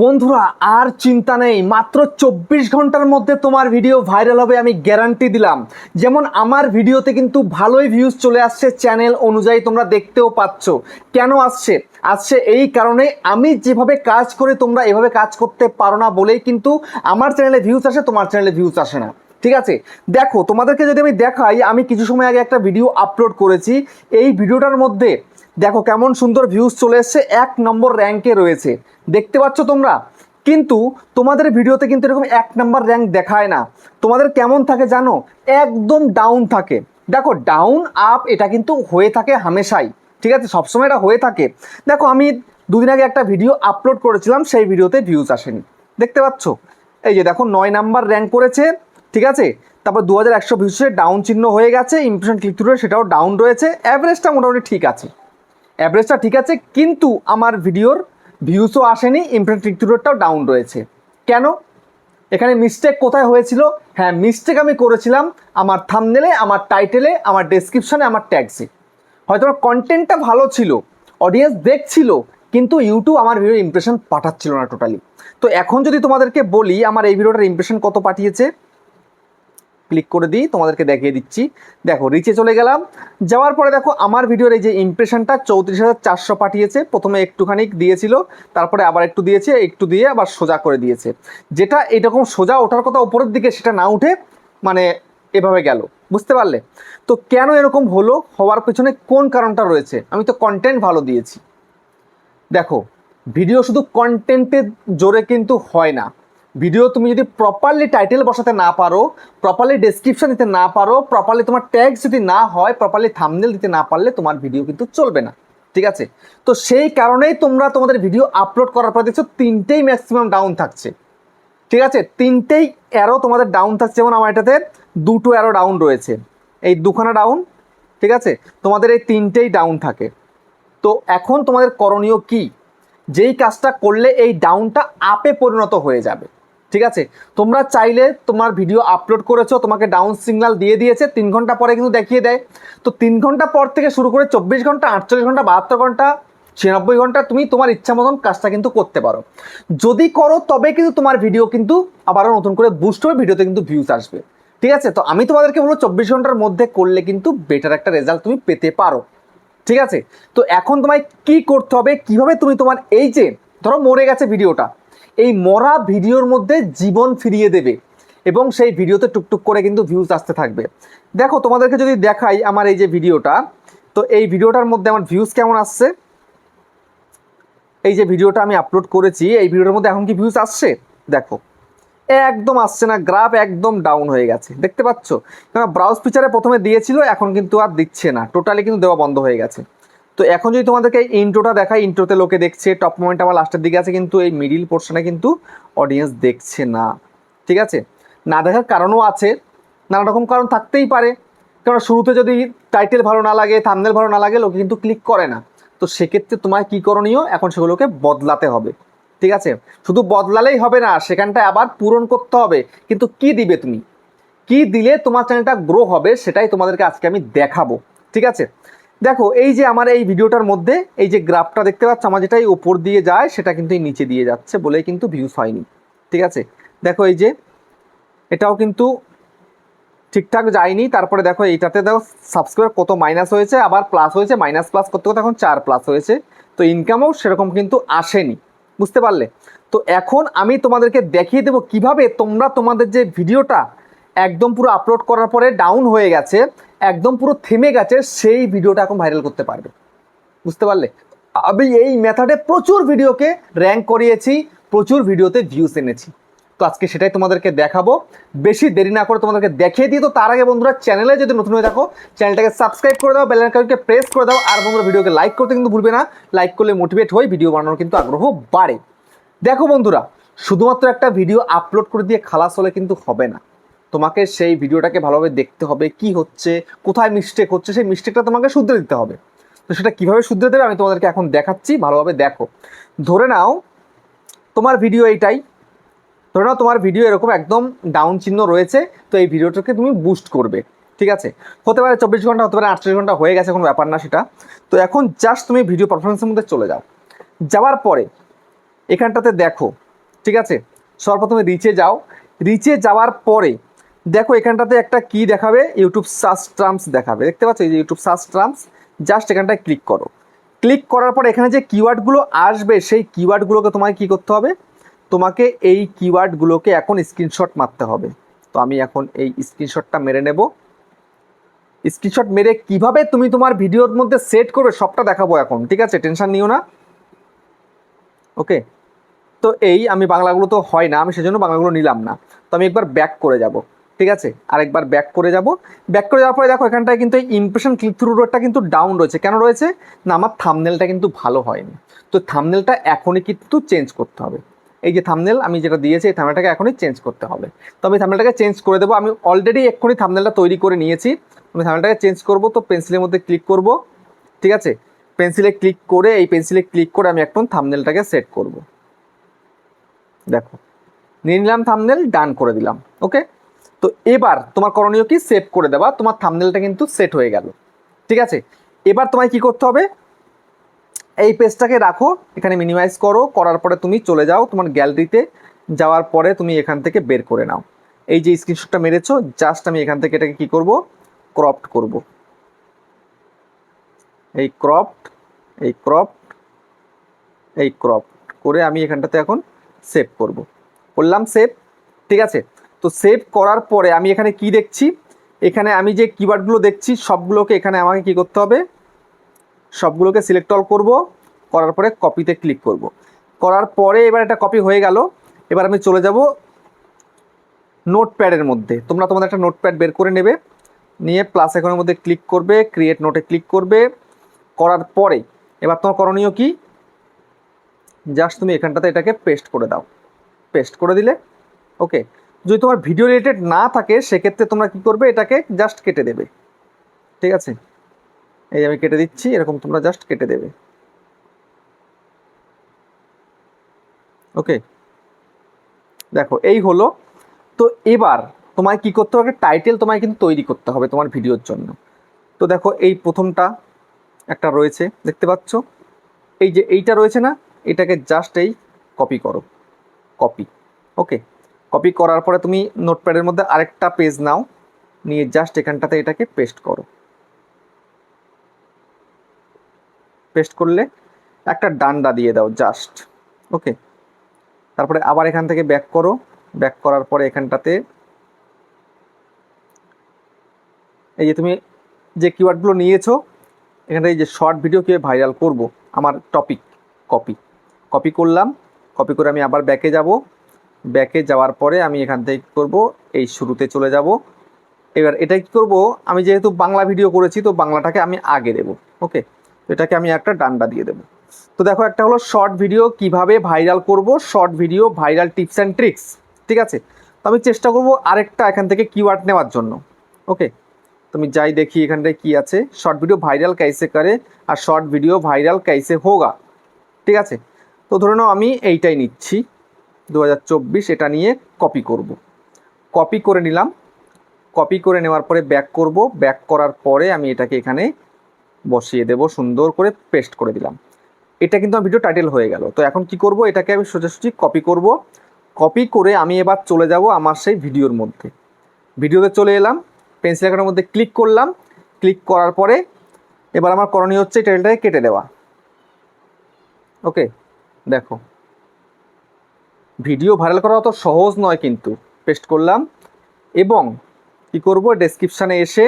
বন্ধুরা, আর চিন্তা নেই, মাত্র চব্বিশ ঘণ্টার মধ্যে তোমার ভিডিও ভাইরাল হবে, আমি গ্যারান্টি দিলাম। যেমন আমার ভিডিওতে কিন্তু ভালোই ভিউজ চলে আসছে চ্যানেল অনুযায়ী তোমরা দেখতেও পাচ্ছ। কেন আসছে? আসছে এই কারণে আমি যেভাবে কাজ করে তোমরা এভাবে কাজ করতে পারো না বলেই কিন্তু আমার চ্যানেলে ভিউজ আসে, তোমার চ্যানেলে ভিউজ আসে না। ঠিক আছে? দেখো, তোমাদেরকে যদি আমি দেখাই, আমি কিছু সময় আগে একটা ভিডিও আপলোড করেছি। এই ভিডিওটার মধ্যে দেখো কেমন সুন্দর ভিউজ চলে এসছে, এক নম্বর র্যাঙ্কে রয়েছে। দেখতে পাচ্ছ তোমরা? কিন্তু তোমাদের ভিডিওতে কিন্তু এরকম এক নম্বর র্যাঙ্ক দেখায় না। তোমাদের কেমন থাকে জানো? একদম ডাউন থাকে। দেখো ডাউন আপ এটা কিন্তু হয়ে থাকে হামেশাই। ঠিক আছে? সবসময় এটা হয়ে থাকে। দেখো, আমি দুদিন আগে একটা ভিডিও আপলোড করেছিলাম, সেই ভিডিওতে ভিউজ আসেনি। দেখতে পাচ্ছ? এই যে দেখো, নয় নাম্বার র্যাঙ্ক করেছে। ঠিক আছে? তারপর দু হাজার একশো ভিউসে ডাউন চিহ্ন হয়ে গেছে ইমপ্রেশন ক্লিক থ্রু সেটাও ডাউন রয়েছে। অ্যাভারেজটা মোটামুটি ঠিক আছে। অ্যাভারেজটা ঠিক আছে, কিন্তু আমার ভিডিওর ভিউসও আসেনি ইমপ্রেশন ক্লিক ডাউন রয়েছে। কেন? এখানে মিস্টেক কোথায় হয়েছিল? হ্যাঁ মিস্টেক আমি করেছিলাম আমার থামনেলে আমার টাইটেলে আমার ডেসক্রিপশনে আমার ট্যাগসে হয়তো আমার কন্টেন্টটা ভালো ছিল অডিয়েন্স দেখছিল, কিন্তু ইউটিউব আমার ভিডিও ইমপ্রেশন পাঠাচ্ছিল না টোটালি তো এখন যদি তোমাদেরকে বলি, আমার এই ভিডিওটার ইমপ্রেশন কত পাঠিয়েছে? ক্লিক করে দিই, তোমাদেরকে দেখিয়ে দিচ্ছি। দেখো রিচে চলে গেলাম। যাওয়ার পরে দেখো, আমার ভিডিওর এই যে ইমপ্রেশনটা চৌত্রিশ হাজার চারশো পাঠিয়েছে। প্রথমে একটুখানি দিয়েছিল, তারপরে আবার একটু দিয়েছে, একটু দিয়ে আবার সোজা করে দিয়েছে। যেটা এরকম সোজা ওঠার কথা উপরের দিকে সেটা না উঠে মানে এভাবে গেল। বুঝতে পারলে? তো কেন এরকম হলো? হওয়ার পেছনে কোন কারণটা রয়েছে? আমি তো কন্টেন্ট ভালো দিয়েছি। দেখো ভিডিও শুধু কন্টেন্টের জোরে কিন্তু হয় না। ভিডিও তুমি যদি প্রপারলি টাইটেল বসাতে না পারো প্রপারলি ডেসক্রিপশন দিতে না পারো প্রপারলি তোমার ট্যাগ যদি না হয় প্রপারলি থামনেল দিতে না পারলে তোমার ভিডিও কিন্তু চলবে না, ঠিক আছে? তো সেই কারণেই তোমরা তোমাদের ভিডিও আপলোড করার পর দেখছ তিনটেই ম্যাক্সিমাম ডাউন থাকছে, ঠিক আছে? তিনটেই অ্যারো তোমাদের ডাউন থাকছে, যেমন আমার এটাতে দুটো অ্যারো ডাউন রয়েছে, এই দুখানা ডাউন ঠিক আছে? তোমাদের এই তিনটেই ডাউন থাকে। তো এখন তোমাদের করণীয় কি? যেই কাজটা করলে এই ডাউনটা আপে পরিণত হয়ে যাবে। ঠিক আছে? তোমরা চাইলে তোমার ভিডিও আপলোড করেছ, তোমাকে ডাউন সিগন্যাল দিয়ে দিয়েছে, তিন ঘণ্টা পরে কিন্তু দেখিয়ে দেয়। তো তিন ঘণ্টা পর থেকে শুরু করে চব্বিশ ঘণ্টা, আটচল্লিশ ঘণ্টা, বাহাত্তর ঘণ্টা, ছিয়ানব্বই ঘণ্টা তুমি তোমার ইচ্ছা মতন কাজটা কিন্তু করতে পারো। যদি করো, তবে কিন্তু তোমার ভিডিও কিন্তু আবারও নতুন করে বুস্ট হবে ভিডিওতে কিন্তু ভিউজ আসবে। ঠিক আছে? তো আমি তোমাদেরকে বলব, চব্বিশ ঘণ্টার মধ্যে করলে কিন্তু বেটার একটা রেজাল্ট তুমি পেতে পারো। ঠিক আছে? তো এখন তোমায় কি করতে হবে, কীভাবে তুমি তোমার এই যে, ধরো মরে গেছে ভিডিওটা এই মরা ভিডিওর মধ্যে জীবন ফিরিয়ে দেবে এবং সেই ভিডিওতে টুকটুক করে কিন্তু ভিউজ আসতে থাকবে। দেখো, তোমাদেরকে যদি দেখাই আমার এই যে ভিডিওটা, তো এই ভিডিওটার মধ্যে আমার ভিউজ কেমন আসছে? এই যে ভিডিওটা আমি আপলোড করেছি, এই ভিডিওটার মধ্যে এখন কি ভিউজ আসছে? দেখো, একদম আসছে না গ্রাফ একদম ডাউন হয়ে গেছে, দেখতে পাচ্ছ? কারণ ব্রাউজ ফিচারে প্রথমে দিয়েছিল, এখন কিন্তু আর দিচ্ছে না টোটালি কিন্তু দেওয়া বন্ধ হয়ে গেছে। তো এখন যদি তোমাদেরকে ইন্ট্রোটা দেখাই ইন্ট্রোতে লোকে দেখছে টপ মোমেন্ট আমার লাস্টের দিকে আছে, কিন্তু এই মিডিল পোর্শনে কিন্তু অডিয়েন্স দেখছে না। ঠিক আছে? না দেখার কারণও আছে, নানা রকম কারণ থাকতেই পারে। কারণ শুরুতে যদি টাইটেল ভালো না লাগে থামনেল ভালো না লাগে, লোকে কিন্তু ক্লিক করে না। তো সেক্ষেত্রে তোমার কী করণীয়? এখন সেগুলোকে বদলাতে হবে। ঠিক আছে? শুধু বদলালেই হবে না সেখানটায় আবার পূরণ করতে হবে। কিন্তু কি দিবে তুমি? কি দিলে তোমার চ্যানেলটা গ্রো হবে, সেটাই তোমাদেরকে আজকে আমি দেখাবো। ঠিক আছে? দেখো, এই যে আমার এই ভিডিওটার মধ্যে এই যে গ্রাফটা দেখতে পাচ্ছ, আমার যেটাই উপর দিয়ে যায়, সেটা কিন্তু এই নিচে দিয়ে যাচ্ছে বলে কিন্তু ভিউজ হয়নি। ঠিক আছে? দেখো এই যে, এটাও কিন্তু ঠিকঠাক যায়নি। তারপরে দেখো, এইটাতে দেখো সাবস্ক্রাইবার কত মাইনাস হয়েছে, আবার প্লাস হয়েছে মাইনাস প্লাস করতে করতে এখন চার প্লাস হয়েছে। তো ইনকামও সেরকম কিন্তু আসেনি। বুঝতে পারলে? তো এখন আমি তোমাদেরকে দেখিয়ে দেবো কীভাবে তোমরা তোমাদের যে ভিডিওটা একদম পুরো আপলোড করার পরে ডাউন হয়ে গেছে, একদম পুরো থেমে গেছে, সেই ভিডিওটা এখন ভাইরাল করতে পারবে। বুঝতে পারলে? আমি এই মেথডে প্রচুর ভিডিওকে র্যাঙ্ক করিয়েছি, প্রচুর ভিডিওতে ভিউস এনেছি। তো আজকে সেটাই তোমাদেরকে দেখাবো। বেশি দেরি না করে তোমাদেরকে দেখিয়ে দিই। তো তার আগে বন্ধুরা চ্যানেলে যদি নতুন হয়ে থাকো চ্যানেলটাকে সাবস্ক্রাইব করে দাও বেলাইকনকে প্রেস করে দাও, আর বন্ধুরা ভিডিওকে লাইক করতে কিন্তু ভুলবে না। লাইক করলে মোটিভেট হয়ে ভিডিও বানানোর কিন্তু আগ্রহ বাড়ে। দেখো বন্ধুরা, শুধুমাত্র একটা ভিডিও আপলোড করে দিয়ে খালাস হলে কিন্তু হবে না। তোমাকে সেই ভিডিওটাকে ভালোভাবে দেখতে হবে, কি হচ্ছে, কোথায় মিস্টেক হচ্ছে, সেই মিস্টেকটা তোমাকে শুধরে দিতে হবে। তো সেটা কীভাবে শুধরে দেবে আমি তোমাদেরকে এখন দেখাচ্ছি, ভালোভাবে দেখো। ধরে নাও, তোমার ভিডিও এইটাই। ধরে নাও, তোমার ভিডিও এরকম একদম ডাউন চিহ্ন রয়েছে, তো এই ভিডিওটাকে তুমি বুস্ট করবে, ঠিক আছে? হতে পারে চব্বিশ ঘণ্টা, হতে পারে আটচল্লিশ ঘণ্টা, হয়ে গেছে, কোনো ব্যাপার না সেটা। তো এখন জাস্ট তুমি ভিডিও পারফরমেন্সের মধ্যে চলে যাও। যাওয়ার পরে, এখানটাতে দেখো, ঠিক আছে? সর্বপ্রথমে রিচে যাও। রিচে যাওয়ার পরে দেখো, এখানটাতে একটা কি দেখাবে? ইউটিউব সার্চ ট্রাম্পস দেখাবে। দেখতে পাচ্ছ? যে ইউটিউব সার্চ ট্রাম্পস জাস্ট এখানটায় ক্লিক করো। ক্লিক করার পর এখানে যে কিওয়ার্ডগুলো আসবে, সেই কিওয়ার্ডগুলোকে তোমাকে কি করতে হবে? তোমাকে এই কিওয়ার্ডগুলোকে এখন স্ক্রিনশট মারতে হবে। তো আমি এখন এই স্ক্রিনশটটা মেরে নেব। স্ক্রিনশট মেরে কীভাবে তুমি তোমার ভিডিওর মধ্যে সেট করবে, সবটা দেখাবো এখন, ঠিক আছে? টেনশন নিও না। ওকে তো এই আমি বাংলাগুলো তো হয় না, আমি সেজন্য বাংলাগুলো নিলাম না। তো আমি একবার ব্যাক করে যাব। ঠিক আছে? আরেকবার ব্যাক করে যাব। ব্যাক করে যাওয়ার পরে দেখো, এখানটায় কিন্তু এই ইমপ্রেশন ক্লিক থ্রু রোডটা কিন্তু ডাউন রয়েছে। কেন রয়েছে? না, আমার থামনেলটা কিন্তু ভালো হয়নি। তো থামনেলটা এখনই কিন্তু চেঞ্জ করতে হবে। এই যে থামনেল আমি যেটা দিয়েছি, এই থামনেলটাকে এখনই চেঞ্জ করতে হবে। তো আমি থামনেলটাকে চেঞ্জ করে দেবো। আমি অলরেডি এক্ষুনি থামনেলটা তৈরি করে নিয়েছি। আমি থামনেলটাকে চেঞ্জ করব, তো পেন্সিলের মধ্যে ক্লিক করব। ঠিক আছে? পেন্সিলে ক্লিক করে, এই পেন্সিলে ক্লিক করে আমি এখন থামনেলটাকে সেট করব। দেখো। নিয়ে নিলাম থামনেল ডান করে দিলাম। ওকে তো এবার তোমার করণীয় কি? সেভ করে দেওয়া তোমার থামনেলটা কিন্তু সেট হয়ে গেল। ঠিক আছে? এবার তোমায় কি করতে হবে? এই পেজটাকে রাখো, এখানে মিনিমাইজ করো, করার পরে তুমি চলে যাও তোমার গ্যালারিতে যাওয়ার পরে তুমি এখান থেকে বের করে নাও। এই যে স্ক্রিনশটটা মেরেছো জাস্ট আমি এখান থেকে এটাকে কি করব? ক্রপড করব। এই ক্রপড এই ক্রপড এই ক্রপ করে আমি এখানটাতে এখন সেভ করব। করলাম সেভ ঠিক আছে? তো সেভ করার পরে আমি এখানে কি দেখছি? এখানে আমি যে কিওয়ার্ডগুলো দেখছি, সবগুলোকে এখানে আমাকে কি করতে হবে? সবগুলোকে সিলেক্ট অল করব, করার পরে কপিতে ক্লিক করব। করার পরে এবার এটা কপি হয়ে গেল, এবার আমি চলে যাব নোটপ্যাডের মধ্যে। তোমরা তোমাদের একটা নোটপ্যাড বের করে নেবে, নিয়ে প্লাস এখনের মধ্যে ক্লিক করবে ক্রিয়েট নোটে ক্লিক করবে। করার পরে, এবার তোমার করণীয় কি? জাস্ট তুমি এখানটাতে এটাকে পেস্ট করে দাও। পেস্ট করে দিলে ওকে যদি তোমার ভিডিও রিলেটেড না থাকে, সেক্ষেত্রে তোমরা কি করবে? এটাকে জাস্ট কেটে দেবে। ঠিক আছে? এই আমি কেটে দিচ্ছি, এরকম তোমরা জাস্ট কেটে দেবে। ওকে দেখো, এই হলো। তো এবার তোমায় কি করতে হবে? টাইটেল তোমায় কিন্তু তৈরি করতে হবে তোমার ভিডিওর জন্য। তো দেখো, এই প্রথমটা একটা রয়েছে, দেখতে পাচ্ছ? এই যে এইটা রয়েছে না, এটাকে জাস্ট এই কপি করো। কপি ওকে কপি করার পরে তুমি নোটপ্যাডের মধ্যে আরেকটা পেজ নাও, নিয়ে জাস্ট এখানটাতে এটাকে পেস্ট করো। পেস্ট করলে একটা ডান্ডা দিয়ে দাও জাস্ট ওকে তারপরে আবার এখান থেকে ব্যাক করো ব্যাক করার পরে এখানটাতে এই যে তুমি যে কিওয়ার্ডগুলো নিয়েছো, এখানটা এই যে শর্ট ভিডিও কীভাবে ভাইরাল করব, আমার টপিক কপি কপি করলাম কপি করে আমি আবার ব্যাকে যাব ব্যাকে যাওয়ার পরে আমি এখান থেকে করব? এই শুরুতে চলে যাব। এবার এটা কি করব? আমি যেহেতু বাংলা ভিডিও করেছি, তো বাংলাটাকে আমি আগে দেব ওকে এটাকে আমি একটা ডান্ডা দিয়ে দেবো। তো দেখো, একটা হলো শর্ট ভিডিও কীভাবে ভাইরাল করব? Short video viral tips and tricks ঠিক আছে? তো আমি চেষ্টা করব আরেকটা এখান থেকে কিওয়ার্ড নেওয়ার জন্য ওকে তুমি যাই দেখি এখানটায় কি আছে। শর্ট ভিডিও ভাইরাল কাইসে করে, আর শর্ট ভিডিও ভাইরাল কাইসে হোগা, ঠিক আছে? তো ধরে নাও আমি এইটাই নিচ্ছি। দু হাজার চব্বিশ এটা নিয়ে কপি করব। কপি করে নিলাম। কপি করে নেওয়ার পরে ব্যাক করব। ব্যাক করার পরে আমি এটাকে এখানে বসিয়ে দেব, সুন্দর করে পেস্ট করে দিলাম। এটা কিন্তু আমার ভিডিও টাইটেল হয়ে গেল। তো এখন কি করব? এটাকে আমি সোজাসুজি কপি করব। কপি করে আমি এবার চলে যাব আমার সেই ভিডিওর মধ্যে। ভিডিওতে চলে এলাম। পেন্সিল আঁকানোর মধ্যে ক্লিক করলাম। ক্লিক করার পরে এবার আমার করণীয় হচ্ছে টাইটেলটাকে কেটে দেওয়া। ওকে দেখো। ভিডিও ভাইরাল করা অত সহজ নয় কিন্তু। পেস্ট করলাম। এবং কি করব? ডেসক্রিপশানে এসে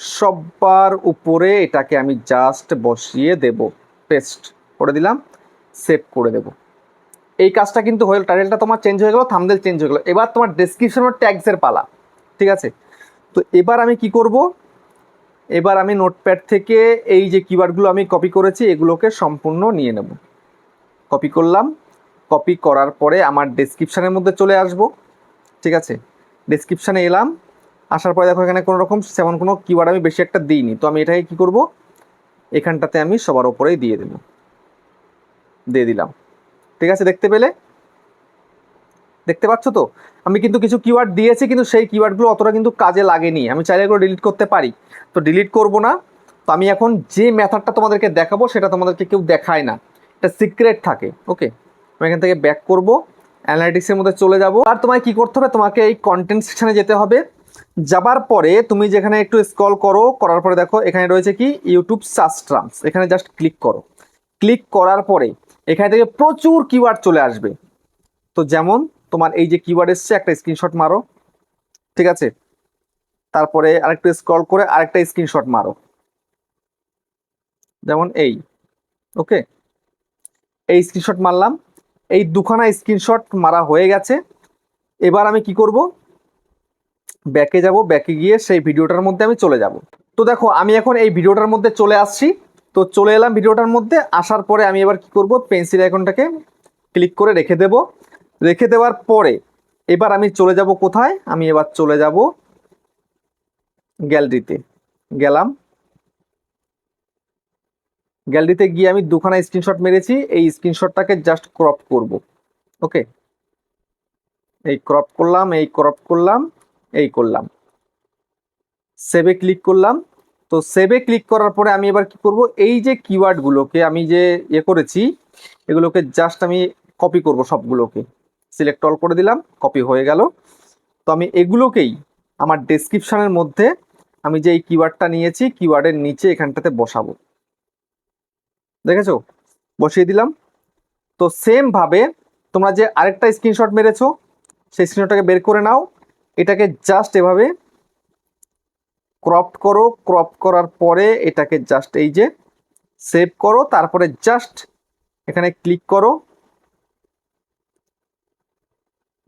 সবার উপরে এটাকে আমি জাস্ট বসিয়ে দেব। পেস্ট করে দিলাম, সেভ করে দেব। এই কাজটা কিন্তু হয়ে টাইটেলটা তোমার চেঞ্জ হয়ে গেলো থামদেল চেঞ্জ হয়ে গেলো। এবার তোমার ডেসক্রিপশনের ট্যাগসের পালা, ঠিক আছে? তো এবার আমি কি করব? এবার আমি নোটপ্যাড থেকে এই যে কিওয়ার্ডগুলো আমি কপি করেছি, এগুলোকে সম্পূর্ণ নিয়ে নেব। কপি করলাম। কপি করার পরে আমার ডেসক্রিপশানের মধ্যে চলে আসব। ঠিক আছে? ডেসক্রিপশানে এলাম। আসার পরে দেখো এখানে কোনো রকম সেমন কোনো কিওয়ার্ড আমি বেশি একটা দিইনি। তো আমি এটাকে কি করব? এখানটাতে আমি সবার ওপরেই দিয়ে দেব দিয়ে দিলাম। ঠিক আছে? দেখতে পেলে? দেখতে পাচ্ছ তো? আমি কিন্তু কিছু কিওয়ার্ড দিয়েছি, কিন্তু সেই কিওয়ার্ডগুলো অতটা কিন্তু কাজে লাগেনি। আমি চাইলে এগুলো ডিলিট করতে পারি। তো ডিলিট করব না। তো আমি এখন যে মেথডটা তোমাদেরকে দেখাবো, সেটা তোমাদেরকে কেউ দেখায় না। এটা সিক্রেট থাকে ওকে আমি এখান থেকে ব্যাক করব অ্যানালিটিক্সের মধ্যে চলে যাব। আর তোমায় কি করতে হবে? তোমাকে এই কন্টেন্ট সেকশনে যেতে হবে। যাবার পরে তুমি যেখানে একটু স্ক্রল করো, করার পরে দেখো এখানে রয়েছে কি? ইউটিউব সার্চ এখানে জাস্ট ক্লিক করো। ক্লিক করার পরে এখানে থেকে প্রচুর কিওয়ার্ড চলে আসবে। তো যেমন তোমার এই যে কিওয়ার্ড এসছে, একটা স্ক্রিনশট মারো। ঠিক আছে? তারপরে আরেকটু স্ক্রল করে আরেকটা স্ক্রিনশট মারো। যেমন এই। ওকে এই স্ক্রিনশট মারলাম। এই দুখানা স্ক্রিনশট মারা হয়ে গেছে। এবার আমি কি করব? ব্যাকে যাব ব্যাকে গিয়ে সেই ভিডিওটার মধ্যে আমি চলে যাব। তো দেখো, আমি এখন এই ভিডিওটার মধ্যে চলে আসছি। তো চলে এলাম ভিডিওটার মধ্যে। আসার পরে আমি এবার কি করব? পেন্সিল আইকনটাকে ক্লিক করে রেখে দেব। রেখে দেওয়ার পরে এবার আমি চলে যাব কোথায়? আমি এবার চলে যাব গ্যালারিতে। গেলাম। গ্যালারিতে গিয়ে আমি দুখানা স্ক্রিনশট মেরেছি। এই স্ক্রিনশটটাকে জাস্ট ক্রপ করব। ওকে এই ক্রপ করলাম, এই ক্রপ করলাম, এই করলাম। সেভে ক্লিক করলাম। তো সেভে ক্লিক করার পরে আমি এবার কি করব? এই যে কিওয়ার্ডগুলোকে আমি যে ইয়ে করেছি, এগুলোকে জাস্ট আমি কপি করব সবগুলোকে। সিলেক্ট অল করে দিলাম কপি হয়ে গেল। তো আমি এগুলোকেই আমার ডেসক্রিপশনের মধ্যে আমি যে এই কিওয়ার্ডটা নিয়েছি কিওয়ার্ডের নিচে এখানটাতে বসাবো। দেখেছ? বসিয়ে দিলাম। তো সেম ভাবে তোমরা যে আরেকটা স্ক্রিনশট মেরেছো, সেই স্ক্রিনশটটাকে বের করে নাও। এটাকে জাস্ট এভাবে ক্রপ করো। ক্রপ করার পরে এটাকে জাস্ট এই যে সেভ করো। তারপরে জাস্ট এখানে ক্লিক করো।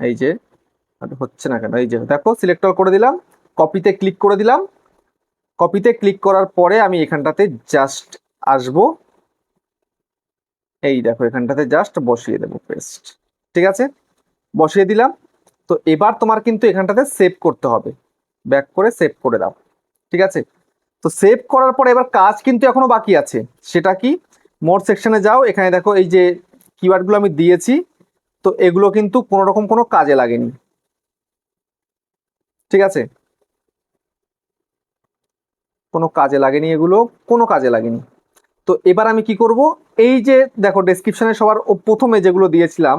এই যে হচ্ছে না কেন? এই যে, দেখো সিলেক্টর করে দিলাম। কপিতে ক্লিক করে দিলাম। কপিতে ক্লিক করার পরে আমি এখানটাতে জাস্ট আসব। এই দেখো, এখানটাতে জাস্ট বসিয়ে দেবো পেস্ট ঠিক আছে? বসিয়ে দিলাম। তো এবার তোমার কিন্তু এখানটাতে সেভ করতে হবে। ব্যাক করে সেভ করে দাও। ঠিক আছে? তো সেভ করার পরে এবার কাজ কিন্তু এখনও বাকি আছে। সেটা কি? মোর সেকশনে যাও। এখানে দেখো এই যে কিওয়ার্ডগুলো আমি দিয়েছি। তো এগুলো কিন্তু কোনো রকম কোনো কাজে লাগেনি। ঠিক আছে? কোনো কাজে লাগেনি এগুলো। কোনো কাজে লাগেনি। তো এবার আমি কি করব? এই যে দেখো ডেসক্রিপশনে সবার প্রথমে যেগুলো দিয়েছিলাম,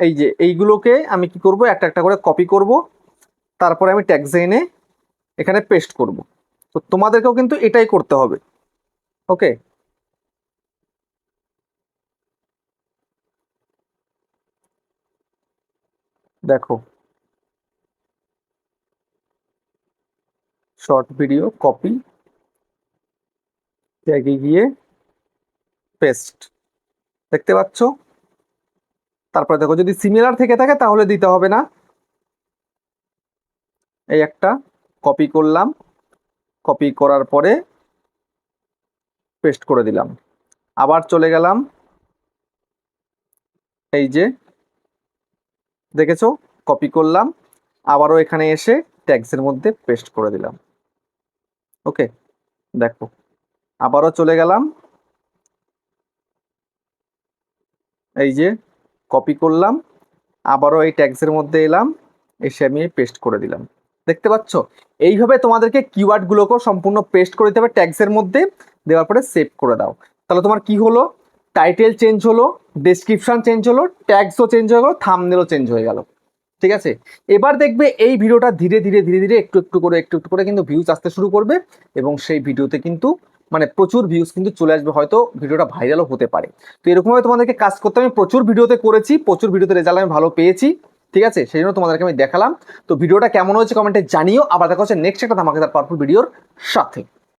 এই যে এইগুলোকে আমি কি করব? একটা একটা করে কপি করব। তারপরে আমি ট্যাক্সে এনে এখানে পেস্ট করব। তো তোমাদেরকেও কিন্তু এটাই করতে হবে। ওকে দেখো। শর্ট ভিডিও কপি ট্যাগে গিয়ে পেস্ট দেখতে পাচ্ছ? তারপরে দেখো, যদি সিমিলার থেকে থাকে তাহলে দিতে হবে না। এই একটা কপি করলাম। কপি করার পরে পেস্ট করে দিলাম। আবার চলে গেলাম। এই যে, দেখেছ? কপি করলাম। আবারও এখানে এসে ট্যাক্সের মধ্যে পেস্ট করে দিলাম। ওকে দেখো। আবারও চলে গেলাম। এই যে কপি করলাম, আবারও এই ট্যাক্সের মধ্যে এলাম, এসে আমি পেস্ট করে দিলাম। দেখতে পাচ্ছ? এইভাবে তোমাদেরকে কিওয়ার্ডগুলোকেও সম্পূর্ণ পেস্ট করে দিতে হবে ট্যাক্সের মধ্যে, দেওয়ার পরে সেভ করে দাও। তাহলে তোমার কি হলো? টাইটেল চেঞ্জ হলো ডেসক্রিপশন চেঞ্জ হলো ট্যাগসও চেঞ্জ হয়ে গেলো থামনেলও চেঞ্জ হয়ে গেল। ঠিক আছে? এবার দেখবে এই ভিডিওটা ধীরে ধীরে ধীরে ধীরে একটু একটু করে, একটু একটু করে কিন্তু ভিউজ আসতে শুরু করবে এবং সেই ভিডিওতে কিন্তু মানে প্রচুর ভিউজ কিন্তু চলে আসবে, হয়তো ভিডিওটা ভাইরালও হতে পারে। তো এরকমভাবে তোমাদেরকে কাজ করতে আমি প্রচুর ভিডিওতে করেছি, প্রচুর ভিডিওতে রেজাল্ট আমি ভালো পেয়েছি, ঠিক আছে? সেই জন্য তোমাদেরকে আমি দেখালাম। তো ভিডিওটা কেমন হয়েছে কমেন্টে জানিও। আবার দেখা হচ্ছে নেক্সট একটা ধামাকেদার পারফুল ভিডিওর সাথে।